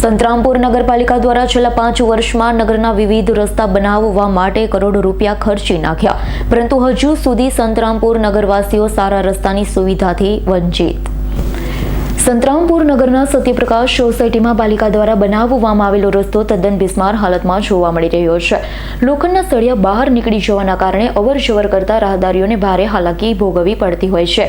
સંતરામપુર નગરપાલિકા દ્વારા છેલ્લા પાંચ વર્ષમાં નગરના વિવિધ રસ્તા બનાવવા માટે કરોડો રૂપિયા ખર્ચી નાખ્યા. પરંતુ હજુ સુધી સંતરામપુર નગરવાસીઓ સારા રસ્તાની સુવિધાથી વંચિત. સંતરામપુર નગરના સત્યપ્રકાશ સોસાયટીમાં પાલિકા દ્વારા બનાવવામાં આવેલો રસ્તો તદ્દન બિસ્માર હાલતમાં જોવા મળી રહ્યો છે. લોખંડના સળિયા બહાર નીકળી જવાના કારણે અવરજવર કરતા રાહદારીઓને ભારે હાલાકી ભોગવવી પડતી હોય છે.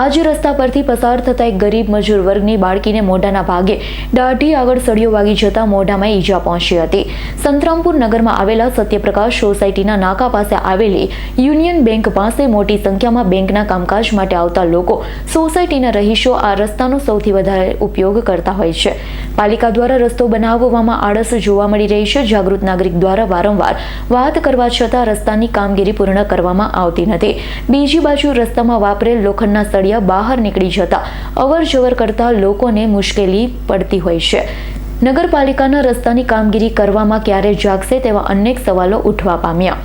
આ જ રસ્તા પરથી પસાર થતા એક ગરીબ મજૂર વર્ગની બાળકીને મોઢાના ભાગે દાઢી આગળ સળિયો વાગી જતા મોઢામાં ઈજા પહોંચી હતી. સંતરામપુર નગરમાં આવેલા સત્યપ્રકાશ સોસાયટીના નાકા પાસે આવેલી યુનિયન બેંક પાસે મોટી સંખ્યામાં બેંકના કામકાજ માટે આવતા લોકો સોસાયટીના રહીશો આ રસ્તાનો સૌથી વધારે ઉપયોગ કરતા હોય છે. પાલિકા દ્વારા રસ્તો બનાવવામાં આળસ જોવા મળી રહી છે. જાગૃત નાગરિક દ્વારા વારંવાર વાત કરવા છતાં રસ્તાની કામગીરી પૂર્ણ કરવામાં આવતી નથી. બીજી બાજુ રસ્તામાં વાપરેલ લોખંડના સળિયા બહાર નીકળી જતા અવર જવર કરતા લોકોને મુશ્કેલી પડતી હોય છે. નગરપાલિકાના રસ્તાની કામગીરી કરવામાં ક્યારે જાગશે તેવા અનેક સવાલો ઉઠવા પામ્યા.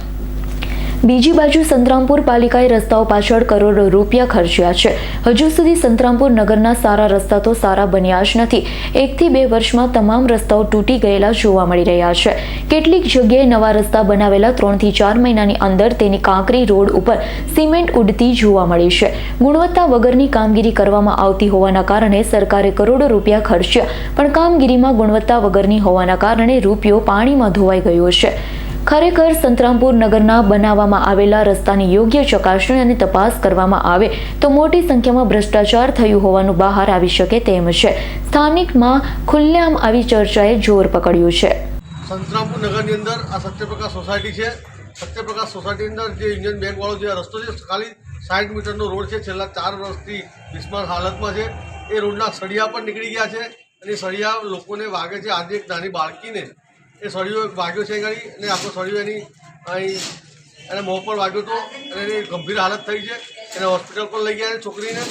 બીજી બાજુ સંતરામપુર પાલિકાએ રસ્તાઓ પાછળ કરોડો રૂપિયા ખર્ચ્યા છે. હજુ સુધી સંતરામપુર નગરના સારા રસ્તા તો સારા બન્યા જ નથી. એકથી બે વર્ષમાં તમામ રસ્તાઓ તૂટી ગયેલા જોવા મળી રહ્યા છે. કેટલીક જગ્યાએ નવા રસ્તા બનાવેલા ત્રણથી ચાર મહિનાની અંદર તેની કાંકરી રોડ ઉપર સિમેન્ટ ઉડતી જોવા મળી છે. ગુણવત્તા વગરની કામગીરી કરવામાં આવતી હોવાના કારણે સરકારે કરોડો રૂપિયા ખર્ચ્યા, પણ કામગીરીમાં ગુણવત્તા વગરની હોવાના કારણે રૂપિયો પાણીમાં ધોવાઈ ગયો છે. ખરેખર સંતરામપુર નગરના બનાવવામાં આવેલા રસ્તાની યોગ્ય ચકાસણી અને તપાસ કરવામાં આવે તો મોટી સંખ્યામાં ભ્રષ્ટાચાર થયું હોવાનું બહાર આવી શકે તેમ છે. સ્થાનિકમાં ખુલ્લેઆમ આવી ચર્ચાએ જોર પકડ્યું છે. સંતરામપુર નગરની અંદર આ સત્યપ્રકાશ સોસાયટી છે. સત્યપ્રકાશ સોસાયટીની અંદર જે ઇન્ડિયન બેંકવાળો જે રસ્તો છે, ખાલી સાઠ મીટરનો રોડ છે. છેલ્લા ચાર વર્ષથી બિસ્માર હાલતમાં છે. એ રોડના સળિયા પણ નીકળી ગયા છે અને સળિયા લોકોને વાગે છે. આજે એક નાની બાળકીને એ સળિયો વાગ્યો છે ઘણી અને આખો સળિયો એની અહીં એને મોં પર વાગ્યો હતો અને એની ગંભીર હાલત થઈ છે. એને હોસ્પિટલ પર લઈ ગયા છોકરીને.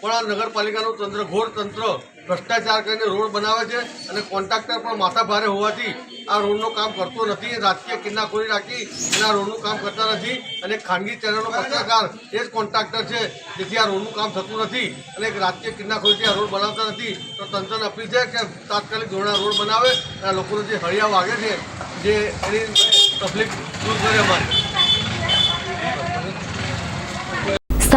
પણ આ નગરપાલિકાનું તંત્ર, ઘોર તંત્ર ભ્રષ્ટાચાર કરીને રોડ બનાવે છે અને કોન્ટ્રાક્ટર પણ માથા ભારે હોવાથી આ રોડનું કામ કરતો નથી. રાજકીય કિન્નાખોરી રાખી આ રોડનું કામ કરતા નથી અને ખાનગી ચેનલનો પત્રકાર, એ જ કોન્ટ્રાક્ટર છે. જેથી આ રોડનું કામ થતું નથી અને એક રાજકીય કિન્નાખોરીથી આ રોડ બનાવતા નથી, તો તંત્રને અપીલ છે કે તાત્કાલિક ધોરણે રોડ બનાવે અને લોકોને જે હળિયા વાગે છે, જે એની તકલીફ દૂર કરે અમારી.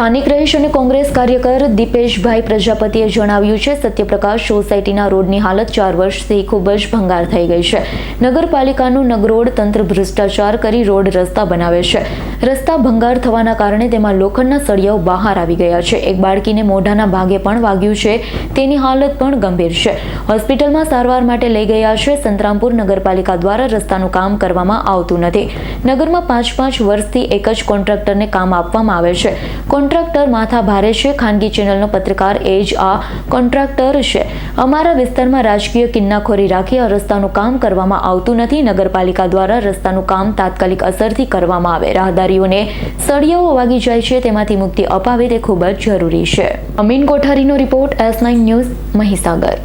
સ્થાનિક રહીશ અને કોંગ્રેસ કાર્યકર દીપેશભાઈ પ્રજાપતિએ જણાવ્યું છે, સત્યપ્રકાશ સોસાયટીના રોડની હાલત ચાર વર્ષથી ખૂબ જ ભંગાર થઈ ગઈ છે. નગરપાલિકાનું નગરોડ તંત્ર ભ્રષ્ટાચાર કરી રોડ રસ્તા બનાવે છે. રસ્તા ભંગાર થવાના કારણે તેમાં લોખંડના સળિયાઓ બહાર આવી ગયા છે. એક બાળકીને મોઢાના ભાગે પણ વાગ્યું છે. તેની હાલત પણ ગંભીર છે. હોસ્પિટલમાં સારવાર માટે લઈ ગયા છે. સંતરામપુર નગરપાલિકા દ્વારા રસ્તાનું કામ કરવામાં આવતું નથી. નગરમાં પાંચ પાંચ વર્ષથી એક જ કોન્ટ્રાક્ટરને કામ આપવામાં આવે છે. કોન્ટ્રાક્ટર માથા ભારે છે. ખાનગી ચેનલનો પત્રકાર એ જ આ કોન્ટ્રાક્ટર છે. અમારા વિસ્તારમાં રાજકીય કિન્નાખોરી રાખી આ રસ્તાનું કામ કરવામાં આવતું નથી. નગરપાલિકા દ્વારા રસ્તાનું કામ તાત્કાલિક અસરથી કરવામાં આવે. રાહદારીઓને સળિયાઓ વાગી જાય છે. તેમાંથી મુક્તિ અપાવે તે ખૂબ જ જરૂરી છે. Amin કોઠારીનો report S nine news Mahisagar.